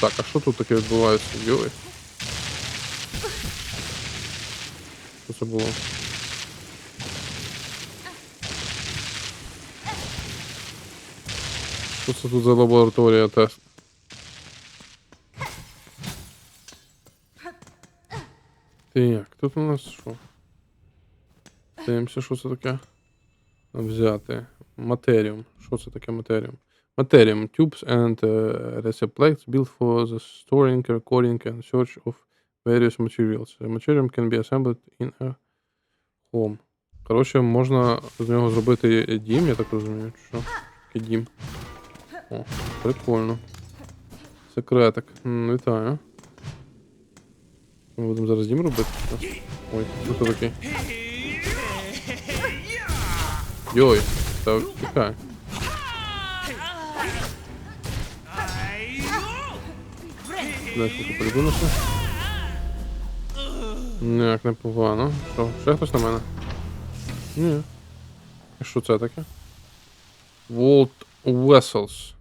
Так, а що тут таке відбувається? Йой. Що це було? Що це тут за лабораторія тест? Так, тут у нас що? Дивимося, що це таке. Взяти. Матеріум. Що це таке матеріум? Materium, tubes and uh, receptacles built for the storing, recording and search of various materials. The materium can be assembled in a home. Коротше, можна з нього зробити дім, я так розумію, що? Такий дім. О, прикольно. Секретик. Вітаю. Ми будемо зараз дім робити? Ой, що це такий? Йой, та тікай. Дай скільки полюбилося. Ніяк непогано. Що, ще хтось на мене? Ні. І що це таке? Vault Vessels.